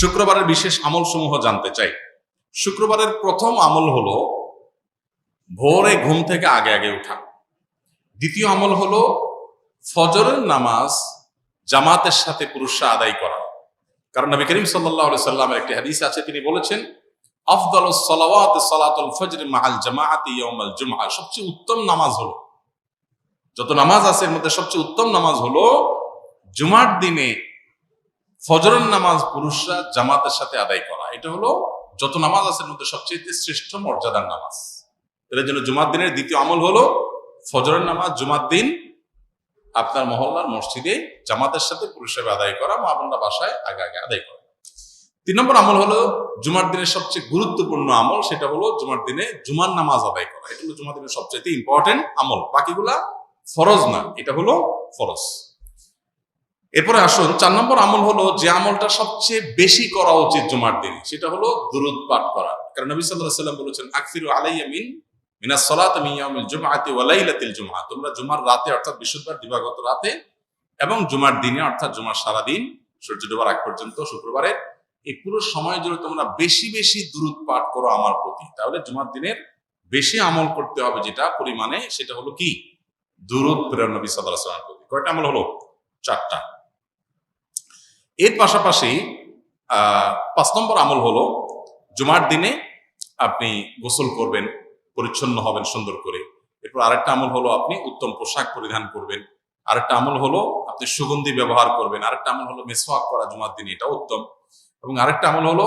শুক্রবারের বিশেষ আমল সমূহ জানতে চাই। শুক্রবারের প্রথম আমল হলো ভোরে ঘুম থেকে আগে আগে উঠা। দ্বিতীয় আমল হলো ফজরের নামাজ জামাতের সাথে পুরুষরা আদায় করা। কারণ নবী করিম সাল্লাহ সাল্লামের একটি হাদিস আছে, তিনি বলেছেন, আফদল সলাওয়াত সালাতুল ফজর মাহাল জামাআতি ইয়াউমাল জুমআ। সবচেয়ে উত্তম নামাজ হলো। যত নামাজ আছে, এর মধ্যে সবচেয়ে উত্তম নামাজ হলো জুমার দিনে ফজরের নামাজ পুরুষরা জামাতের সাথে আদায় করা। এটা হলো যত নামাজ আছে মধ্যে সবচেয়ে শ্রেষ্ঠ মর্যাদার নামাজ। এর জন্য জুমার দিনের দ্বিতীয় আমল হলো ফজরের নামাজ। জুমার দিন আপনার মহল্লার মসজিদে জামাতের সাথে পুরুষের আদায় করা, মা বোনরা বাসায় আগে আগে আদায় করা। তিন নম্বর আমল হলো জুমার দিনের সবচেয়ে গুরুত্বপূর্ণ আমল, সেটা হলো জুমার দিনে জুমার নামাজ আদায় করা। এটা হলো জুমার দিনের সবচেয়ে ইম্পর্টেন্ট আমল। বাকিগুলা ফরজ না, এটা হলো ফরজ। এরপরে আসুন, চার নম্বর আমল হলো যে আমলটা সবচেয়ে বেশি করা উচিত জুমার দিনে, সেটা হলো দুরুদ পাঠ করা। কারণ নবী সাল্লাম বলেছেন আকফিরু আলাইয়া মিন সলাত মিয়ামিল জুমআতি ওয়া লাইলাতিল জুমআ। তোমরা জুমার রাতে, অর্থাৎ বৃহস্পতিবার, দিবাগত রাতে এবং জুমার দিনে, অর্থাৎ জুমার সারা দিন সূর্য ডোবার আগ পর্যন্ত শুক্রবারে এই পুরো সময় জুড়ে তোমরা বেশি বেশি দুরুদ পাঠ করো আমার প্রতি। তাহলে জুমার দিনের বেশি আমল করতে হবে যেটা পরিমাণে, সেটা হলো কি? দুরুদ প্রেরণ নবী প্রতি। কয়টা আমল হলো? চারটা। এর পাশাপাশি পাঁচ নম্বর আমল হলো, জুমার দিনে আপনি গোসল করবেন, পরিচ্ছন্ন হবেন সুন্দর করে। এরপর আরেকটা আমল হলো, আপনি উত্তম পোশাক পরিধান করবেন। আরেকটা আমল হলো, আপনি সুগন্ধি ব্যবহার করবেন। আরেকটা আমল হলো, মেসওয়াক করা জুমার দিন এটা উত্তম। এবং আরেকটা আমল হলো,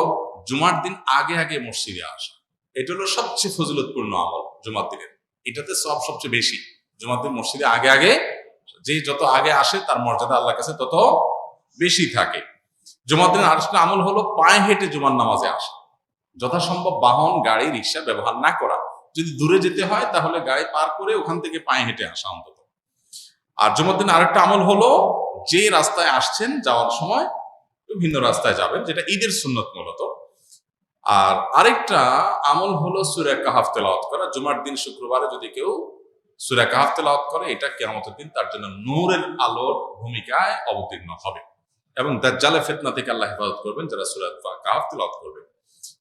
জুমার দিন আগে আগে মসজিদে আসা। এটা হলো সবচেয়ে ফজিলতপূর্ণ আমল জুমার দিনের এটাতে সব সবচেয়ে বেশি। জুমার দিন মসজিদে আগে আগে যে যত আগে আসে, তার মর্যাদা আল্লাহর কাছে তত বেশি থাকে। জুমার দিনের আরেকটা আমল হলো পায়ে হেঁটে জুমার নামাজে আসা। যথাসম্ভব বাহন, গাড়ি, রিক্সা ব্যবহার না করা। যদি দূরে যেতে হয় তাহলে গাড়ি পার করে ওখান থেকে পায়ে হেঁটে আসা অন্তত। আর জুমার দিন আরেকটা আমল হলো যে রাস্তায় আসছেন যাওয়ার সময় ভিন্ন রাস্তায় যাবেন, যেটা ঈদের সুন্নত মূলত। আর আরেকটা আমল হলো সুরা কাহাফ তেলাওয়াত করা। জুমার দিন শুক্রবারে যদি কেউ সুরা কাহাফ তেলাওয়াত করে, এটা কেয়ামতের দিন তার জন্য নূরের আলোর ভূমিকায় অবতীর্ণ হবে। এবং দাজ্জালে ফেতনা থেকে আল্লাহ হেফাজত করবেন, যারা সুরা কাহাফ করবে।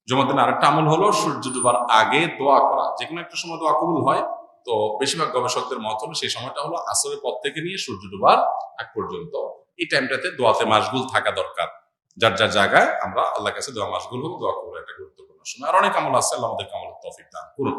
জুমার দিন আরেকটা আমল হলো সূর্য ডুবার আগে দোয়া করা। যে কোনো একটা সময় দোয়া কবুল হয়। তো বেশিরভাগ গবেষকদের মত হলো সেই সময়টা হলো আসরের পর থেকে নিয়ে সূর্য ডুবার আগ পর্যন্ত। এই টাইমটাতে দোয়াতে মাসগুল থাকা দরকার। যার যার জায়গায় আমরা আল্লাহ কাছে দোয়া মাসগুল হোক, দোয়া করব একটা গুরুত্বপূর্ণ। সময় আর অনেক আমল আছে, আল্লাহ আমাদের আমল তৌফিক দান করুন।